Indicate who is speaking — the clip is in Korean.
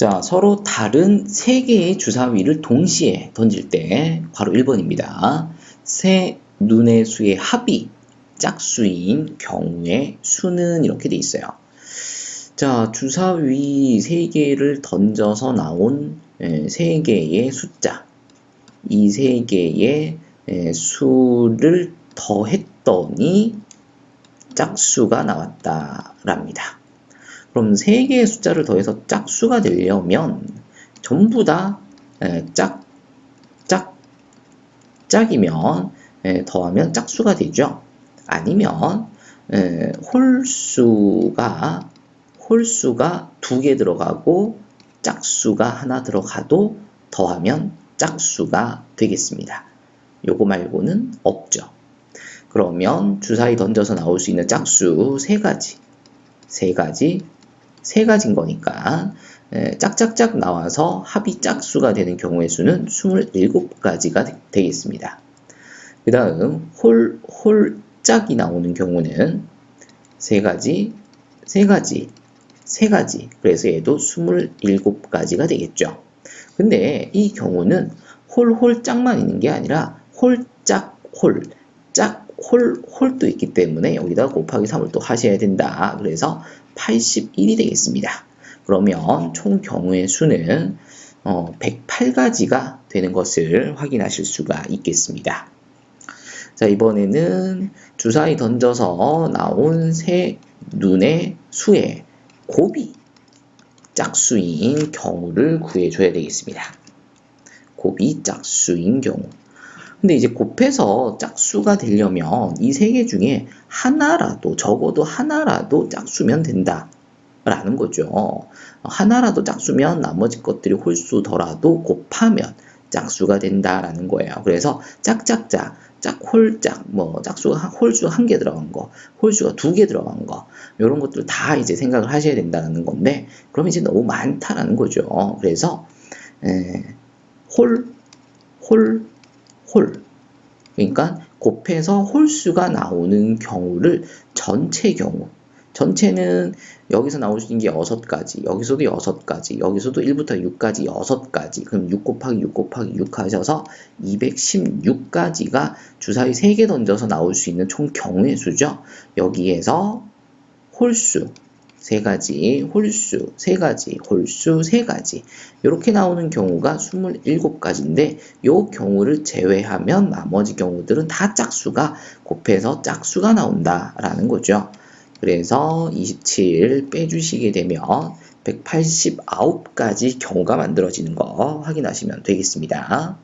Speaker 1: 자, 서로 다른 세 개의 주사위를 동시에 던질 때 바로 1번입니다. 세 눈의 수의 합이 짝수인 경우의 수는 이렇게 돼 있어요. 자, 주사위 세 개를 던져서 나온 에, 세 개의 숫자. 이 세 개의 에, 수를 더했더니 짝수가 나왔다랍니다. 그럼 세 개의 숫자를 더해서 짝수가 되려면 전부 다 에, 짝, 짝, 짝이면 에, 더하면 짝수가 되죠. 아니면 에, 홀수가 홀수가 두 개 들어가고 짝수가 하나 들어가도 더하면 짝수가 되겠습니다. 요거 말고는 없죠. 그러면 주사위 던져서 나올 수 있는 짝수 세 가지, 세 가지, 세 가지인 거니까 에, 짝짝짝 나와서 합이 짝수가 되는 경우의 수는 27가지가 되겠습니다. 그 다음 홀, 홀짝이 나오는 경우는 세 가지, 세 가지, 세 가지. 그래서 얘도 27가지가 되겠죠. 근데 이 경우는 홀 홀짝만 있는 게 아니라 홀짝 홀, 짝 홀, 홀도 있기 때문에 여기다 곱하기 3을 또 하셔야 된다. 그래서 81이 되겠습니다. 그러면 총 경우의 수는 어, 108가지가 되는 것을 확인하실 수가 있겠습니다. 자, 이번에는 주사위 던져서 나온 새 눈의 수에 곱이 짝수인 경우를 구해줘야 되겠습니다. 곱이 짝수인 경우. 근데 이제 곱해서 짝수가 되려면 이 세 개 중에 하나라도 적어도 하나라도 짝수면 된다. 라는 거죠. 하나라도 짝수면 나머지 것들이 홀수더라도 곱하면 짝수가 된다라는 거예요. 그래서 짝짝짝, 짝홀짝, 뭐 짝수가 홀수 한 개 들어간 거, 홀수가 두 개 들어간 거, 이런 것들 다 이제 생각을 하셔야 된다는 건데, 그럼 이제 너무 많다라는 거죠. 그래서 에, 홀, 홀, 홀. 그러니까 곱해서 홀수가 나오는 경우를 전체 경우, 전체는 여기서 나올 수 있는 게 6가지, 여기서도 6가지, 여기서도 1부터 6까지 6가지, 그럼 6 곱하기 6 곱하기 6 하셔서 216가지가 주사위 3개 던져서 나올 수 있는 총 경우의 수죠. 여기에서 홀수, 3가지, 홀수, 3가지, 홀수, 3가지 이렇게 나오는 경우가 27가지인데 이 경우를 제외하면 나머지 경우들은 다 짝수가 곱해서 짝수가 나온다라는 거죠. 그래서 27 빼주시게 되면 189가지 경우가 만들어지는 거 확인하시면 되겠습니다.